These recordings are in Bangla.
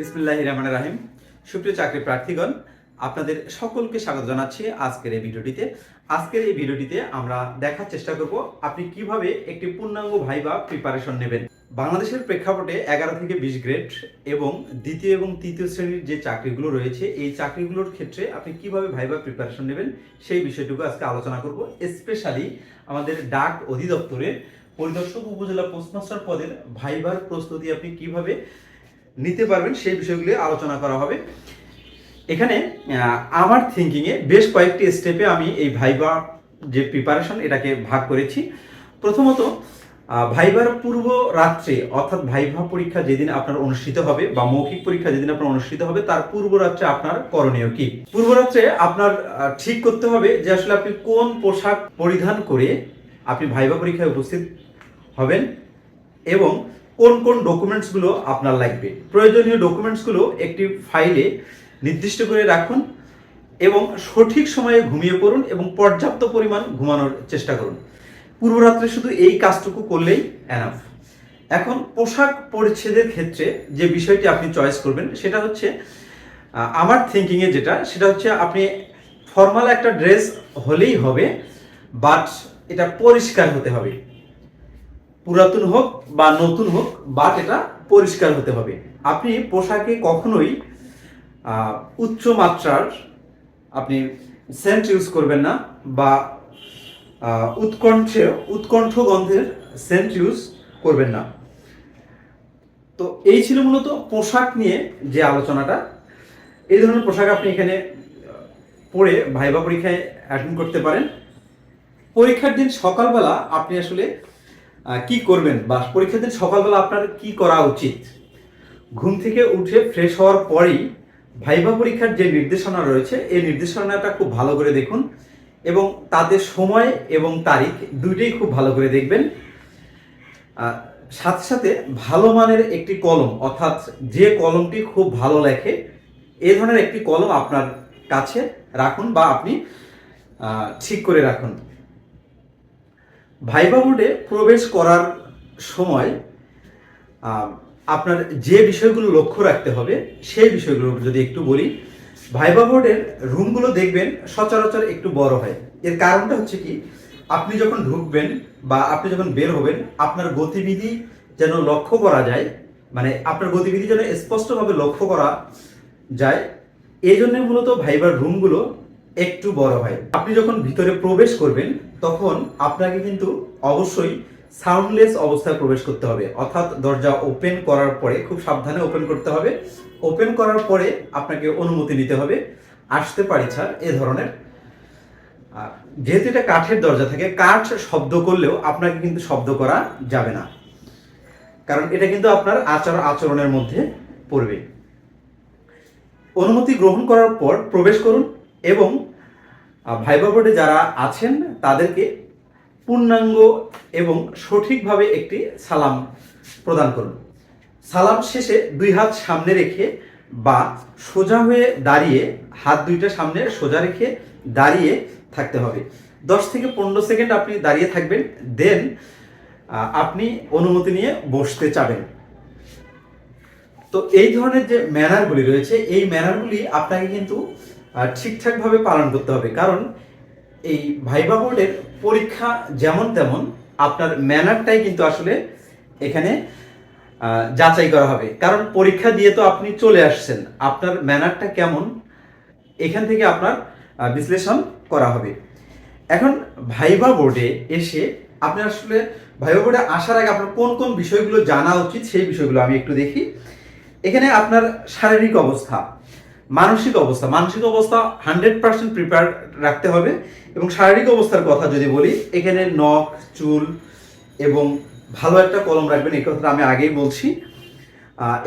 বিসমিল্লাহ রহমান রাহিম। সুপ্রিয় চাকরি প্রার্থীগণ, আপনাদের সকলকে স্বাগত জানাচ্ছি আজকের এই ভিডিওটিতে। আজকের এই ভিডিওটিতে আমরা দেখার চেষ্টা করব আপনি কীভাবে একটি পূর্ণাঙ্গ ভাইবা প্রিপারেশন নেবেন। বাংলাদেশের প্রেক্ষাপটে এগারো থেকে বিশ গ্রেড এবং দ্বিতীয় এবং তৃতীয় শ্রেণির যে চাকরিগুলো রয়েছে, এই চাকরিগুলোর ক্ষেত্রে আপনি কীভাবে ভাইবা প্রিপারেশন নেবেন, সেই বিষয়টুকু আজকে আলোচনা করব। স্পেশালি আমাদের ডাক অধিদপ্তরের পরিদর্শক উপজেলা পোস্টমাস্টার পদের ভাইবার প্রস্তুতি আপনি কীভাবে নিতে পারবেন, সেই বিষয়গুলি আলোচনা করা হবে। এখানে আমার থিঙ্কিংয়ে বেশ কয়েকটি স্টেপে আমি এই ভাইবা যে প্রিপারেশন এটাকে ভাগ করেছি। প্রথমত ভাইবার পূর্ব রাত্রে, অর্থাৎ ভাইভা পরীক্ষা যেদিন আপনার অনুষ্ঠিত হবে, বা মৌখিক পরীক্ষা যেদিন আপনার অনুষ্ঠিত হবে, তার পূর্ব রাত্রে আপনার করণীয় কি? পূর্ব রাত্রে আপনার ঠিক করতে হবে যে আসলে আপনি কোন পোশাক পরিধান করে আপনি ভাইবা পরীক্ষায় উপস্থিত হবেন এবং কোন কোন ডকুমেন্টসগুলো আপনার লাগবে। প্রয়োজনীয় ডকুমেন্টসগুলো একটি ফাইলে নির্দিষ্ট করে রাখুন এবং সঠিক সময়ে ঘুমিয়ে পড়ুন এবং পর্যাপ্ত পরিমাণ ঘুমানোর চেষ্টা করুন। পূর্বরাত্রে শুধু এই কাজটুকু করলেই এনাফ এখন পোশাক পরিচ্ছেদের ক্ষেত্রে যে বিষয়টি আপনি চয়েস করবেন, সেটা হচ্ছে আমার থিঙ্কিংয়ে যেটা, সেটা হচ্ছে আপনি ফর্মাল একটা ড্রেস হলেই হবে বাট এটা পরিষ্কার হতে হবে। পুরাতন হোক বা নতুন হোক, বাট এটা পরিষ্কার হতে হবে। আপনি পোশাকে কখনোই উচ্চ মাত্রার আপনি সেন্ট ইউজ করবেন না বা উৎকণ্ঠে, উৎকণ্ঠ গন্ধের সেন্ট ইউজ করবেন না। তো এই ছিল মূলত পোশাক নিয়ে যে আলোচনাটা। এই ধরনের পোশাক আপনি এখানে পরে ভাইবা পরীক্ষায় অ্যাটেন্ড করতে পারেন। পরীক্ষার দিন সকালবেলা আপনি আসলে কি করবেন? বা পরীক্ষার দিন সকালবেলা আপনার কি করা উচিত? ঘুম থেকে উঠে ফ্রেশ হওয়ার পরেই ভাইবা পরীক্ষার যে নির্দেশনা রয়েছে, এই নির্দেশনাটা খুব ভালো করে দেখুন এবং তাতে সময় এবং তারিখ দুইটাই খুব ভালো করে দেখবেন। সাথে সাথে ভালো মানের একটি কলম, অর্থাৎ যে কলমটি খুব ভালো লেখে এই ধরনের একটি কলম আপনার কাছে রাখুন বা আপনি ঠিক করে রাখুন। ভাইবা বোর্ডে প্রবেশ করার সময় আপনার যে বিষয়গুলো লক্ষ্য রাখতে হবে, সেই বিষয়গুলো যদি একটু বলি, ভাইবা বোর্ডের রুমগুলো দেখবেন সচরাচর একটু বড় হয়। এর কারণটা হচ্ছে কি, আপনি যখন ঢুকবেন বা আপনি যখন বের হবেন, আপনার গতিবিধি যেন লক্ষ্য করা যায় মানে আপনার গতিবিধি যেন স্পষ্টভাবে লক্ষ্য করা যায়, এই জন্য মূলত ভাইবার রুমগুলো একটু বড় হয়। আপনি যখন ভিতরে প্রবেশ করবেন, তখন আপনাকে কিন্তু অবশ্যই সাউন্ডলেস অবস্থায় প্রবেশ করতে হবে। অর্থাৎ দরজা ওপেন করার পরে, খুব সাবধানে ওপেন করতে হবে। ওপেন করার পরে আপনাকে অনুমতি নিতে হবে। আসতে পারি ছাড় এ ধরনের। যেহেতু এটা কাঠের দরজা থাকে, কাঠ শব্দ করলেও আপনাকে কিন্তু শব্দ করা যাবে না। কারণ এটা কিন্তু আপনার আচার আচরণের মধ্যে পড়বে। অনুমতি গ্রহণ করার পর প্রবেশ করুন। এবং ভাইবা বোর্ডে যারা আছেন, তাদেরকে পূর্ণাঙ্গ এবং সঠিকভাবে একটি সালাম প্রদান করুন। সালাম শেষে দুই হাত সামনে রেখে বা সোজা হয়ে দাঁড়িয়ে, হাত দুইটা সামনে সোজা রেখে দাঁড়িয়ে থাকতে হবে। দশ থেকে পনেরো সেকেন্ড আপনি দাঁড়িয়ে থাকবেন, দেন আপনি অনুমতি নিয়ে বসতে চাবেন। তো এই ধরনের যে ম্যানারগুলি রয়েছে, এই ম্যানারগুলি আপনাকে কিন্তু ঠিকঠাকভাবে পালন করতে হবে। কারণ এই ভাইবা বোর্ডের পরীক্ষা যেমন তেমন আপনার ম্যানারটাই কিন্তু আসলে এখানে যাচাই করা হবে। কারণ পরীক্ষা দিয়ে তো আপনি চলে আসছেন। আপনার ম্যানারটা কেমন, এখান থেকে আপনার বিশ্লেষণ করা হবে। এখন ভাইবা বোর্ডে এসে আপনি আসলে ভাইবা বোর্ডে আসার আগে আপনার কোন কোন বিষয়গুলো জানা উচিত সেই বিষয়গুলো আমি একটু দেখি। এখানে আপনার শারীরিক অবস্থা। মানসিক অবস্থা মানসিক অবস্থা হান্ড্রেড পার্সেন্ট প্রিপেয়ার রাখতে হবে এবং শারীরিক অবস্থার কথা যদি বলি, এখানে নখ, চুল এবং ভালো একটা কলম রাখবেন, এই কথাটা আমি আগেই বলছি।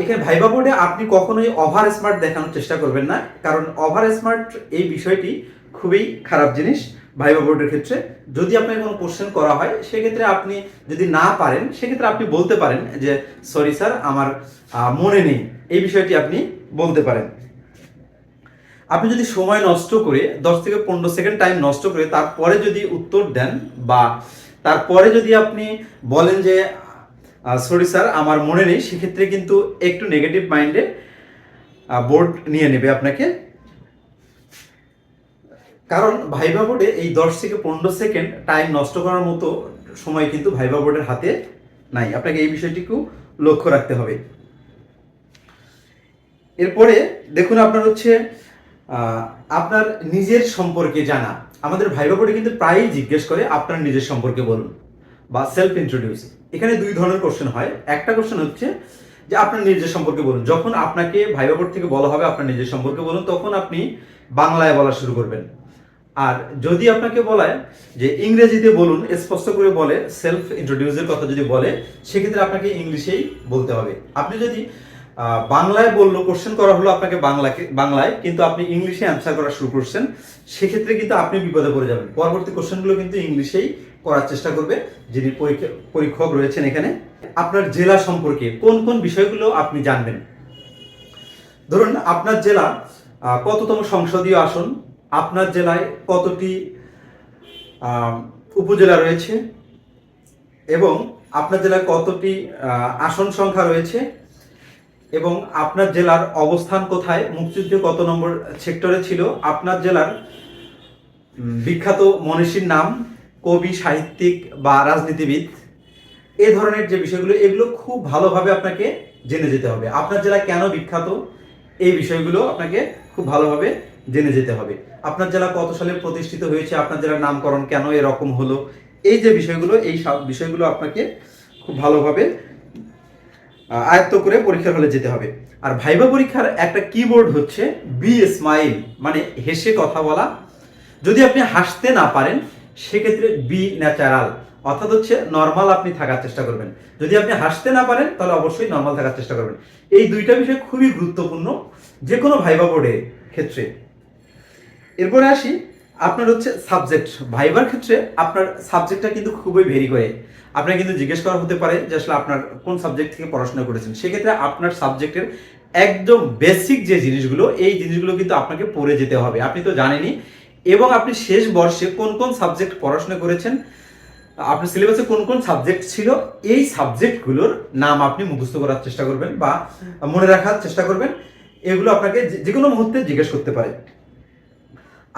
এখানে ভাইবা বোর্ডে আপনি কখনোই ওভার স্মার্ট দেখানোর চেষ্টা করবেন না, কারণ ওভার স্মার্ট এই বিষয়টি খুবই খারাপ জিনিস ভাইবা বোর্ডের ক্ষেত্রে। যদি আপনাকে কোনো কোশ্চেন করা হয়, সেক্ষেত্রে আপনি যদি না পারেন, সেক্ষেত্রে আপনি বলতে পারেন যে সরি স্যার আমার মনে নেই। এই বিষয়টি আপনি বলতে পারেন। আপনি যদি সময় নষ্ট করে দশ থেকে পনেরো সেকেন্ড টাইম নষ্ট করে তারপরে যদি উত্তর দেন বা তারপরে যদি আপনি বলেন যে সরি স্যার আমার মনে নেই, সেক্ষেত্রে কিন্তু একটু নেগেটিভ মাইন্ডে বোর্ড নিয়ে নেবে আপনাকে। কারণ ভাইবা বোর্ডে এই দশ থেকে পনেরো সেকেন্ড টাইম নষ্ট করার মতো সময় কিন্তু ভাইবা বোর্ডের হাতে নাই। আপনাকে এই বিষয়টিকেও লক্ষ্য রাখতে হবে। এরপরে দেখুন আপনার হচ্ছে আপনার নিজের সম্পর্কে জানা। আমাদের ভাইবা বোর্ডে কিন্তু প্রায়ই জিজ্ঞেস করে আপনার নিজের সম্পর্কে বলুন বা সেলফ ইন্ট্রোডিউস এখানে দুই ধরনের কোশ্চেন হয়। একটা কোশ্চেন হচ্ছে যে আপনার নিজের সম্পর্কে বলুন। যখন আপনাকে ভাইবা বোর্ড থেকে বলা হবে আপনার নিজের সম্পর্কে বলুন, তখন আপনি বাংলায় বলা শুরু করবেন। আর যদি আপনাকে বলায় যে ইংরেজিতে বলুন, স্পষ্ট করে বলে সেলফ ইন্ট্রোডিউসের কথা যদি বলে, সেক্ষেত্রে আপনাকে ইংলিশেই বলতে হবে। আপনি যদি বাংলায় বলল কোশ্চেন করা হলো আপনাকে বাংলাকে, বাংলায়, কিন্তু আপনি ইংলিশে অ্যান্সার করা শুরু করছেন। সেক্ষেত্রে কিন্তু আপনি বিপদে পড়ে যাবেন। পরবর্তী কোশ্চেনগুলো কিন্তু ইংলিশেই করার চেষ্টা করবে, যিনি পরীক্ষা- পরীক্ষক রয়েছেন এখানে। আপনার জেলা সম্পর্কে কোন কোন বিষয়গুলো আপনি জানবেন? ধরুন, আপনার জেলা কততম সংসদীয় আসন, আপনার জেলায় কতটি উপজেলা রয়েছে, এবং আপনার জেলায় কতটি আসন সংখ্যা রয়েছে এবং আপনার জেলার অবস্থান কোথায় মুক্তিযুদ্ধ কত নম্বর সেক্টরে ছিল, আপনার জেলার বিখ্যাত মনীষীর নাম, কবি, সাহিত্যিক বা রাজনীতিবিদ, এ ধরনের যে বিষয়গুলো, এগুলো খুব ভালোভাবে আপনাকে জেনে যেতে হবে। আপনার জেলা কেন বিখ্যাত? এই বিষয়গুলো আপনাকে খুব ভালোভাবে জেনে যেতে হবে। আপনার জেলা কত সালে প্রতিষ্ঠিত হয়েছে? আপনার জেলার নামকরণ কেন এরকম হলো? এই যে বিষয়গুলো, এই সব বিষয়গুলো আপনাকে খুব ভালোভাবে আয়ত্ত করে পরীক্ষার হলে যেতে হবে। আর ভাইবা পরীক্ষার একটা কিবোর্ড হচ্ছে বি স্মাইল মানে হেসে কথা বলা। যদি আপনি হাসতে না পারেন, সেক্ষেত্রে বি ন্যাচারাল অর্থাৎ হচ্ছে নর্মাল আপনি থাকার চেষ্টা করবেন। যদি আপনি হাসতে না পারেন, তাহলে অবশ্যই নর্মাল থাকার চেষ্টা করবেন। এই দুইটা বিষয় খুবই গুরুত্বপূর্ণ যে কোনো ভাইবা বোর্ডের ক্ষেত্রে। এরপরে আসি আপনার হচ্ছে সাবজেক্ট ভাইবার ক্ষেত্রে আপনার সাবজেক্টটা কিন্তু খুবই ভেরি করে। আপনার কিন্তু জিজ্ঞেস করা হতে পারে যে আসলে আপনার কোন সাবজেক্ট থেকে পড়াশোনা করেছেন। সেক্ষেত্রে আপনার সাবজেক্টের একদম বেসিক যে জিনিসগুলো, এই জিনিসগুলো কিন্তু আপনাকে পড়ে যেতে হবে। আপনি তো জানেনই। এবং আপনি শেষ বর্ষে কোন কোন সাবজেক্ট পড়াশোনা করেছেন, আপনার সিলেবাসে কোন কোন সাবজেক্ট ছিল, এই সাবজেক্টগুলোর নাম আপনি মুখস্থ করার চেষ্টা করবেন বা মনে রাখার চেষ্টা করবেন। এগুলো আপনাকে যে- যে কোনো মুহূর্তে জিজ্ঞেস করতে পারে।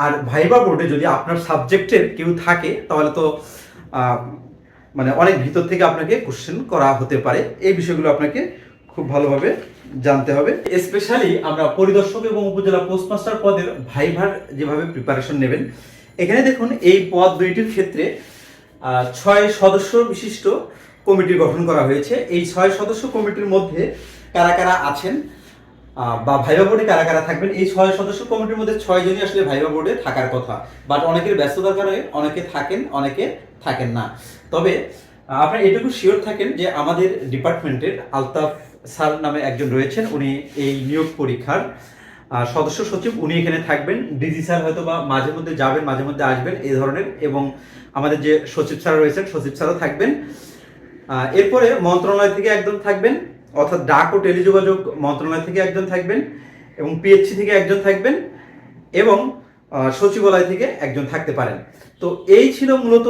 আর ভাইবা বোর্ডে যদি আপনার সাবজেক্টের কেউ থাকে, তাহলে তো মানে অনেক ভিতর থেকে আপনাকে কোশ্চেন করা হতে পারে। এই বিষয়গুলো আপনাকে খুব ভালোভাবে জানতে হবে। স্পেশালি আমরা পরিদর্শক এবং উপজেলা পোস্টমাস্টার পদের ভাইভার যেভাবে প্রিপারেশন নেবেন, এখানে দেখুন এই পদ দুইটির ক্ষেত্রে ছয় সদস্য বিশিষ্ট কমিটি গঠন করা হয়েছে। এই ছয় সদস্য কমিটির মধ্যে কারা কারা আছেন? বা ভাইবা বোর্ডে কারা কারা থাকবেন? এই ছয় সদস্য কমিটির মধ্যে ছয় জনই আসলে ভাইবা বোর্ডে থাকার কথা। বাট অনেকের ব্যস্ততার কারণে অনেকে থাকেন অনেকে থাকেন না। তবে আপনারা এটুকু শিওর থাকেন যে আমাদের ডিপার্টমেন্টের আলতাফ স্যার নামে একজন রয়েছেন। উনি এই নিয়োগ পরীক্ষার সদস্য সচিব। উনি এখানে থাকবেন। ডিজি স্যার হয়তো বা মাঝে মধ্যে যাবেন, মাঝে মধ্যে আসবেন এই ধরনের। এবং আমাদের যে সচিব স্যার রয়েছেন, সচিব স্যারও থাকবেন। এরপরে মন্ত্রণালয় থেকে একদম থাকবেন। অর্থাৎ ডাক ও টেলিযোগাযোগ মন্ত্রণালয় থেকে একজন থাকবেন এবং পিএইচসি থেকে একজন থাকবেন এবং সচিবালয় থেকে একজন থাকতে পারেন। তো এই ছিল মূলত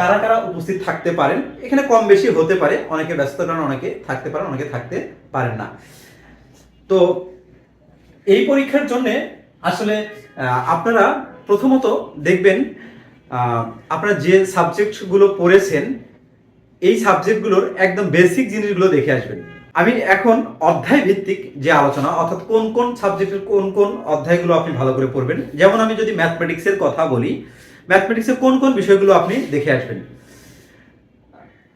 কারা কারা উপস্থিত থাকতে পারেন। এখানে কম বেশি হতে পারে, অনেকে ব্যস্ততার কারণে অনেকে থাকতে পারেন, অনেকে থাকতে পারেন না। তো এই পরীক্ষার জন্য আসলে আপনারা প্রথমত দেখবেন আপনারা যে সাবজেক্টগুলো পড়েছেন, এই সাবজেক্টগুলোর একদম বেসিক জিনিসগুলো দেখে আসবেন। আমি এখন অধ্যায় ভিত্তিক যে আলোচনা, অর্থাৎ কোন কোন সাবজেক্টের কোন কোন অধ্যায়গুলো আপনি ভালো করে পড়বেন। যেমন আমি যদি ম্যাথমেটিক্সের কথা বলি ম্যাথমেটিক্সের কোন কোন বিষয়গুলো আপনি দেখে আসবেন?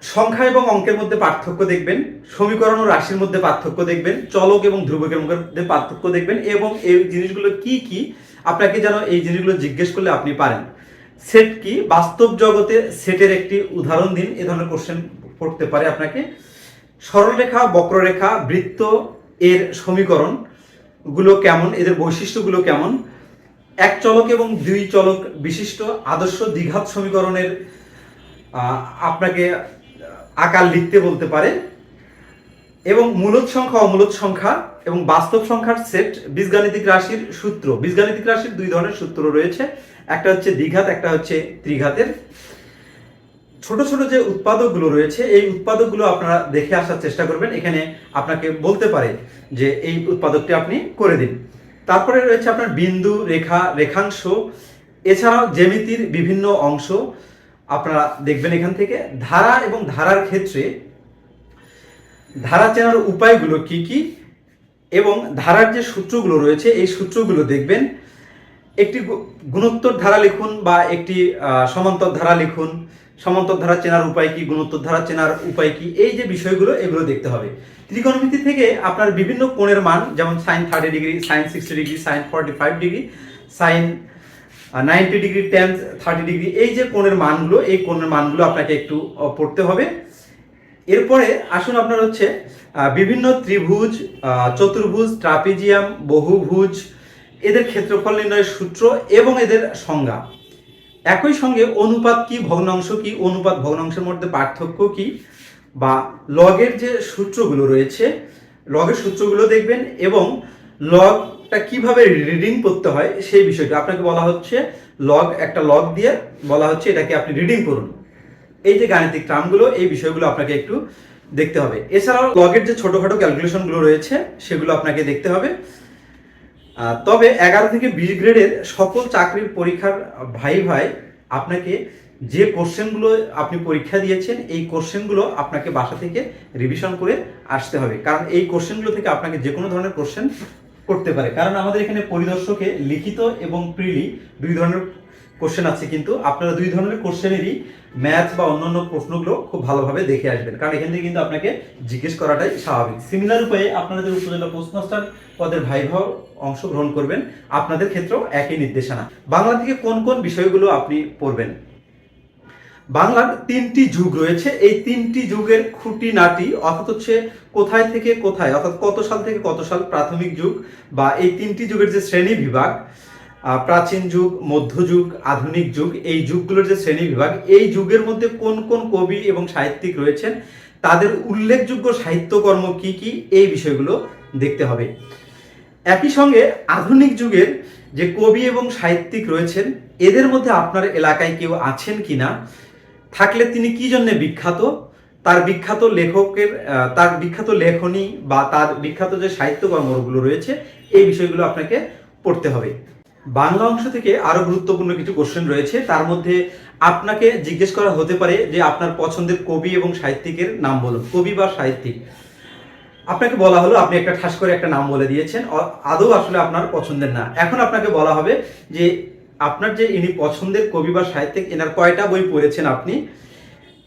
সংখ্যা এবং অঙ্কের মধ্যে পার্থক্য দেখবেন, সমীকরণ ও রাশির মধ্যে পার্থক্য দেখবেন, চলক এবং ধ্রুবকের মধ্যে পার্থক্য দেখবেন এবং এই জিনিসগুলো কি কি আপনাকে যেন এই জিনিসগুলো জিজ্ঞেস করলে আপনি পারেন। সেট কি? বাস্তব জগতে সেটের একটি উদাহরণ দিন, এ ধরনের কোশ্চেন পড়তে পারে আপনাকে। সরলরেখা, বক্ররেখা, বৃত্ত এর সমীকরণগুলো কেমন? এদের বৈশিষ্ট্যগুলো কেমন? এক চলক এবং দুই চলক বিশিষ্ট আদর্শ দ্বিঘাত সমীকরণের আপনাকে আকার লিখতে বলতে পারে। এবং মূলত সংখ্যা অমূলত সংখ্যা এবং বাস্তব সংখ্যার সেট বীজগাণিতিক রাশির সূত্র। বীজগাণিতিক রাশির দুই ধরনের সূত্র রয়েছে। একটা হচ্ছে দ্বিঘাত, একটা হচ্ছে ত্রিঘাতের। ছোট ছোট যে উৎপাদকগুলো রয়েছে, এই উৎপাদকগুলো আপনারা দেখে আসার চেষ্টা করবেন। এখানে আপনাকে বলতে পারে যে এই উৎপাদকটি আপনি করে দিন। তারপরে রয়েছে আপনার বিন্দু, রেখা, রেখাংশ। এছাড়াও জ্যামিতির বিভিন্ন অংশ আপনারা দেখবেন এখান থেকে। ধারা এবং ধারার ক্ষেত্রে ধারা চেনার উপায়গুলো কি কি? এবং ধারার যে সূত্রগুলো রয়েছে, এই সূত্রগুলো দেখবেন। একটি গুণোত্তর ধারা লিখুন বা একটি সমান্তর ধারা লিখুন। সমান্তর ধারা চেনার উপায় কি, গুণোত্তর ধারা চেনার উপায় কি, এই যে বিষয়গুলো এগুলো দেখতে হবে। ত্রিকোণমিতি থেকে আপনার বিভিন্ন কোণের মান, যেমন sine thirty degree sine sixty degree sine forty five degree sine ninety degree tan thirty degree এই যে কোণের মানগুলো, এই কোণের মানগুলো আপনাকে একটু পড়তে হবে। এরপরে আসুন আপনার হচ্ছে বিভিন্ন ত্রিভুজ চতুর্ভুজ, ট্রাপিজিয়াম, বহুভুজ, এদের ক্ষেত্রফল নির্ণয়ের সূত্র এবং এদের সংজ্ঞা। একই সঙ্গে অনুপাত কি, ভগ্নাংশ কি, অনুপাত ভগ্নাংশের মধ্যে পার্থক্য কি, বা লগের যে সূত্রগুলো রয়েছে, লগের সূত্রগুলো দেখবেন এবং লগটা কীভাবে রিডিং করতে হয় সেই বিষয়টা। আপনাকে বলা হচ্ছে লগ একটা লগ দিয়ে বলা হচ্ছে এটাকে আপনি রিডিং করুন। এই যে গাণিতিক টার্মগুলো এই বিষয়গুলো আপনাকে একটু দেখতে হবে। এছাড়াও লগের যে ছোটখাটো ক্যালকুলেশনগুলো রয়েছে, সেগুলো আপনাকে দেখতে হবে। তবে এগারো থেকে বিশ গ্রেডের সকল চাকরির পরীক্ষার ভাই ভাই আপনাকে যে কোশ্চেনগুলো আপনি পরীক্ষা দিয়েছেন, এই কোশ্চেনগুলো আপনাকে বাসা থেকে রিভিশন করে আসতে হবে। কারণ এই কোশ্চেনগুলো থেকে আপনাকে যে কোনো ধরনের কোশ্চেন করতে পারে। কারণ আমাদের এখানে পরিদর্শকে লিখিত এবং প্রিলি দুই ধরনের কোশ্চেন আছে, কিন্তু আপনারা দুই ধরনের কোশ্চেনেরই ম্যাথ বা অন্যান্য প্রশ্নগুলো খুব ভালোভাবে দেখে আসবেন। কারণ এখান থেকে কিন্তু আপনাকে জিজ্ঞেস করাটাই স্বাভাবিক। সিমিলার উপায়ে আপনারা যে উপজেলা পোস্টমাস্টার পদের ভাইভাও অংশগ্রহণ করবেন। আপনাদের ক্ষেত্রেও একই নির্দেশনা। বাংলা থেকে কোন কোন বিষয়গুলো আপনি পড়বেন? বাংলার তিনটি যুগ রয়েছে। এই তিনটি যুগের খুঁটি নাটি অর্থাৎ হচ্ছে কোথায় থেকে কোথায়, অর্থাৎ কত সাল থেকে কত সাল প্রাথমিক যুগ বা এই তিনটি যুগের যে শ্রেণি বিভাগ প্রাচীন যুগ মধ্যযুগ আধুনিক যুগ, এই যুগগুলোর যে শ্রেণি বিভাগ, এই যুগের মধ্যে কোন কোন কবি এবং সাহিত্যিক রয়েছেন, তাদের উল্লেখযোগ্য সাহিত্যকর্ম কি কি, এই বিষয়গুলো দেখতে হবে। একই সঙ্গে আধুনিক যুগের যে কবি এবং সাহিত্যিক রয়েছেন, এদের মধ্যে আপনার এলাকায় কেউ আছেন কিনা, থাকলে তিনি কি জন্য বিখ্যাত, তার বিখ্যাত লেখকের তার বিখ্যাত লেখনী বা তার বিখ্যাত যে সাহিত্যকর্মগুলো রয়েছে, এই বিষয়গুলো আপনাকে পড়তে হবে। বাংলা অংশ থেকে আরও গুরুত্বপূর্ণ কিছু কোশ্চেন রয়েছে। তার মধ্যে আপনাকে জিজ্ঞেস করা হতে পারে যে আপনার পছন্দের কবি এবং সাহিত্যিকের নাম বলুন। কবি বা সাহিত্যিক। আপনাকে বলা হলো, আপনি একটা ঠাস করে একটা নাম বলে দিয়েছেন। আদৌ আসলে আপনার পছন্দের না। এখন আপনাকে বলা হবে যে আপনার যে ইনি পছন্দের কবি বা সাহিত্যিক, এনার কয়টা বই পড়েছেন আপনি?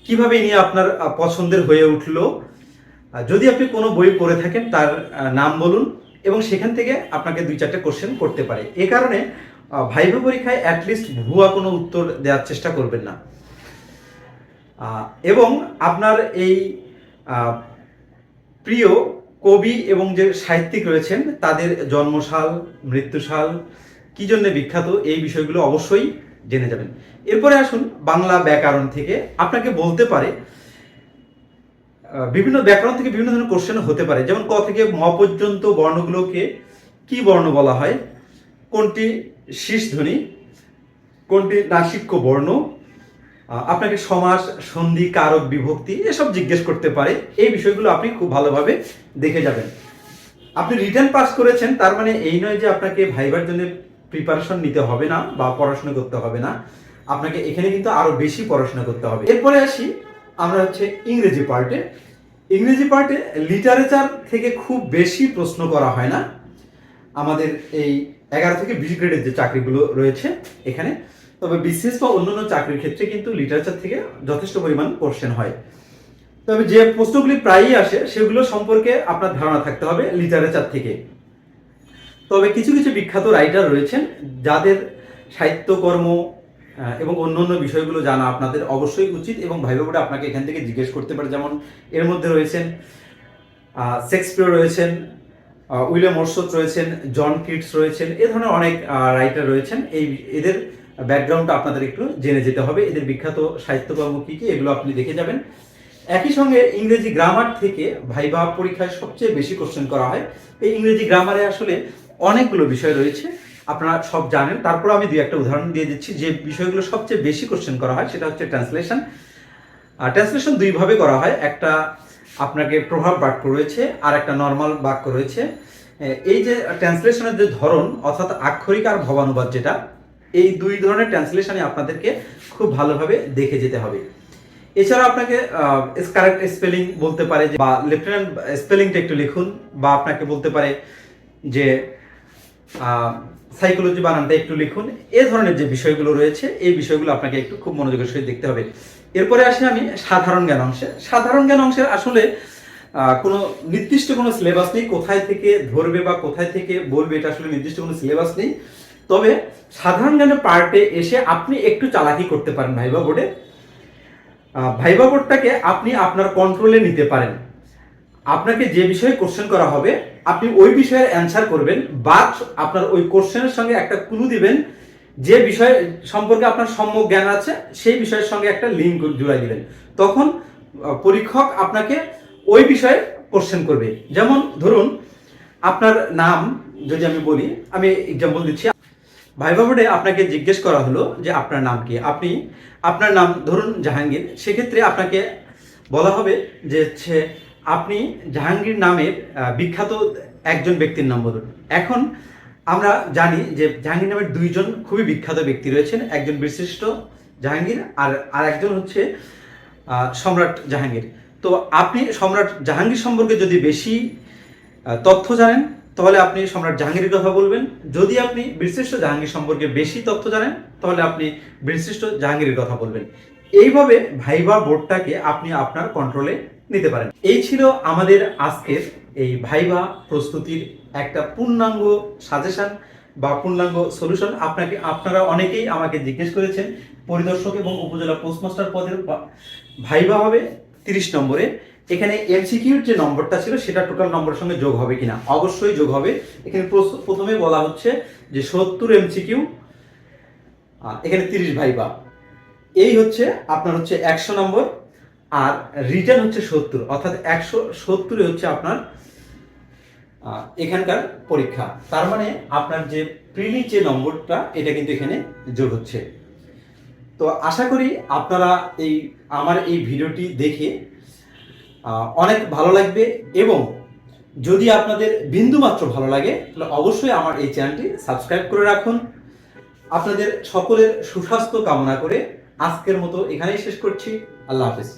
কীভাবে ইনি আপনার পছন্দের হয়ে উঠল? যদি আপনি কোনো বই পড়ে থাকেন, তার নাম বলুন। এবং সেখান থেকে আপনাকে দুই চারটে কোশ্চেন করতে পারে। এ কারণে ভাইভা পরীক্ষায় অ্যাটলিস্ট ভুয়া কোনো উত্তর দেওয়ার চেষ্টা করবেন না। এবং আপনার এই প্রিয় কবি এবং যে সাহিত্যিক রয়েছেন, তাদের জন্মসাল, মৃত্যুসাল, কি জন্য বিখ্যাত এই বিষয়গুলো অবশ্যই জেনে যাবেন। এরপরে আসুন বাংলা ব্যাকরণ থেকে। আপনাকে বলতে পারে বিভিন্ন ব্যাকরণ থেকে বিভিন্ন ধরনের কোশ্চেন হতে পারে। যেমন ক থেকে ম পর্যন্ত বর্ণগুলোকে কি বর্ণ বলা হয়? কোনটি শীষ ধ্বনি কোনটি নাসিক্য বর্ণ? আপনাকে সমাস, সন্ধি, কারক, বিভক্তি এসব জিজ্ঞেস করতে পারে। এই বিষয়গুলো আপনি খুব ভালোভাবে দেখে যাবেন। আপনি রিটার্ন পাস করেছেন, তার মানে এই নয় যে আপনাকে ভাইবার জন্য প্রিপারেশন নিতে হবে না বা পড়াশোনা করতে হবে না। আপনাকে এখানে কিন্তু আরও বেশি পড়াশোনা করতে হবে। এরপরে আসি আমরা হচ্ছে ইংরেজি পার্টে। ইংরেজি পার্টে লিটারেচার থেকে খুব বেশি প্রশ্ন করা হয় না। আমাদের এই এগারো থেকে বিশ গ্রেডের যে চাকরিগুলো রয়েছে এখানে, তবে বিসিএস বা অন্যান্য চাকরির ক্ষেত্রে কিন্তু লিটারেচার থেকে যথেষ্ট পরিমাণ কোশ্চেন হয়। তবে যে প্রশ্নগুলি প্রায়ই আসে, সেগুলো সম্পর্কে আপনার ধারণা থাকতে হবে লিটারেচার থেকে। তবে কিছু কিছু বিখ্যাত রাইটার রয়েছেন, যাদের সাহিত্যকর্ম আহ, অন্য অন্য বিষয়গুলো জানা আপনাদের অবশ্যই উচিত এবং ভাইবা বোর্ডে আপনাকে এখান থেকে জিজ্ঞেস করতে পারে। যেমন এর মধ্যে রয়েছেন শেক্সপিয়ার রয়েছেন উইলিয়াম ওরসত রয়েছেন জন কিটস রয়েছেন এ ধরনের অনেক রাইটার রয়েছেন। এই এদের ব্যাকগ্রাউন্ডটা আপনাদের একটু জেনে যেতে হবে। এদের বিখ্যাত সাহিত্যকর্ম কী কী এগুলো আপনি দেখে যাবেন। একই সঙ্গে ইংরেজি গ্রামার থেকে ভাইবা পরীক্ষায় সবচেয়ে বেশি কোশ্চেন করা হয়। এই ইংরেজি গ্রামারে আসলে অনেকগুলো বিষয় রয়েছে। আপনারা সব জানেন। তারপর আমি দুই একটা উদাহরণ দিয়ে দিচ্ছি। যে বিষয়গুলো সবচেয়ে বেশি কোশ্চেন করা হয়, সেটা হচ্ছে ট্রান্সলেশন ট্রান্সলেশন দুইভাবে করা হয়। একটা আপনাকে প্রভাব বাক্য রয়েছে, আর একটা নর্মাল বাক্য রয়েছে। এই যে ট্রান্সলেশনের যে ধরন, অর্থাৎ আক্ষরিক আর ভবানুবাদ যেটা, এই দুই ধরনের ট্রান্সলেশনে আপনাদেরকে খুব ভালোভাবে দেখে যেতে হবে। এছাড়া আপনাকে কারেক্ট স্পেলিং বলতে পারে বা লেফটেন্যান্ট স্পেলিংটা একটু লিখুন, বা আপনাকে বলতে পারে যে সাইকোলজি বানানটা একটু লিখুন। এ ধরনের যে বিষয়গুলো রয়েছে, এই বিষয়গুলো আপনাকে একটু খুব মনোযোগের সহিত দেখতে হবে। এরপরে আসি আমি সাধারণ জ্ঞান অংশে। সাধারণ জ্ঞান অংশের আসলে কোনো নির্দিষ্ট কোনো সিলেবাস নেই, কোথায় থেকে ধরবে বা কোথায় থেকে বলবে এটা আসলে নির্দিষ্ট কোনো সিলেবাস নেই। তবে সাধারণ জ্ঞানের পার্টে এসে আপনি একটু চালাকি করতে পারেন ভাইবা বোর্ডে। ভাইবা বোর্ডটাকে আপনি আপনার কন্ট্রোলে নিতে পারেন। আপনাকে যে বিষয়ে কোশ্চেন করা হবে, আপনি ওই বিষয়ের অ্যান্সার করবেন বাট আপনার ওই কোশ্চেনের সঙ্গে একটা ক্লু দিবেন, যে বিষয় সম্পর্কে আপনার সম্যক জ্ঞান আছে, সেই বিষয়ের সঙ্গে একটা লিঙ্ক জুড়াই দিবেন। তখন পরীক্ষক আপনাকে ওই বিষয়ে কোশ্চেন করবে। যেমন, ধরুন, আপনার নাম, যদি আমি বলি, আমি এক্সাম্পল দিচ্ছি। ভাইবা বোর্ডে আপনাকে জিজ্ঞেস করা হলো যে আপনার নাম কি? আপনি, আপনার নাম, ধরুন, জাহাঙ্গীর, সেক্ষেত্রে আপনাকে বলা হবে যে হচ্ছে আপনি জাহাঙ্গীর নামের বিখ্যাত একজন ব্যক্তির নাম বলুন। এখন আমরা জানি যে জাহাঙ্গীর নামের দুইজন খুবই বিখ্যাত ব্যক্তি রয়েছেন। একজন বিশিষ্ট জাহাঙ্গীর আর আর একজন হচ্ছে সম্রাট জাহাঙ্গীর। তো আপনি সম্রাট জাহাঙ্গীর সম্পর্কে যদি বেশি তথ্য জানেন, তাহলে আপনি সম্রাট জাহাঙ্গীরের কথা বলবেন। যদি আপনি বীরশ্রেষ্ঠ জাহাঙ্গীর সম্পর্কে বেশি তথ্য জানেন, তাহলে আপনি বীরশ্রেষ্ঠ জাহাঙ্গীরের কথা বলবেন। এইভাবে ভাইবা বোর্ডটাকে আপনি আপনার কন্ট্রোলে নিতে পারেন। এই ছিল আমাদের আজকের এই ভাইবা প্রস্তুতির একটা পূর্ণাঙ্গ সাজেশন বা পূর্ণাঙ্গ সলিউশন আপনাকে, আপনারা অনেকেই আমাকে জিজ্ঞেস করেছেন, পরিদর্শক এবং উপজেলা পোস্টমাস্টার পদের ভাইবা হবে তিরিশ নম্বরে। এখানে এমসিকিউর যে নম্বরটা ছিল, সেটা টোটাল নম্বরের সঙ্গে যোগ হবে কিনা? অবশ্যই যোগ হবে। এখানে প্রথমে বলা হচ্ছে যে সত্তর এমসিকিউ এখানে তিরিশ ভাইবা। এই হচ্ছে, আপনার হচ্ছে একশো নম্বর। আর রিটার্ন হচ্ছে সত্তর, অর্থাৎ একশো সত্তরে হচ্ছে আপনার এখানকার পরীক্ষা। তার মানে আপনার যে প্রিলি যে নম্বরটা, এটা কিন্তু এখানে যোগ হচ্ছে। তো আশা করি আপনারা এই, আমার এই ভিডিওটি দেখে অনেক ভালো লাগবে এবং যদি আপনাদের বিন্দুমাত্র ভালো লাগে, তাহলে অবশ্যই আমার এই চ্যানেলটি সাবস্ক্রাইব করে রাখুন। আপনাদের সকলের সুস্বাস্থ্য কামনা করে আজকের মতো এখানেই শেষ করছি। আল্লাহ হাফিজ।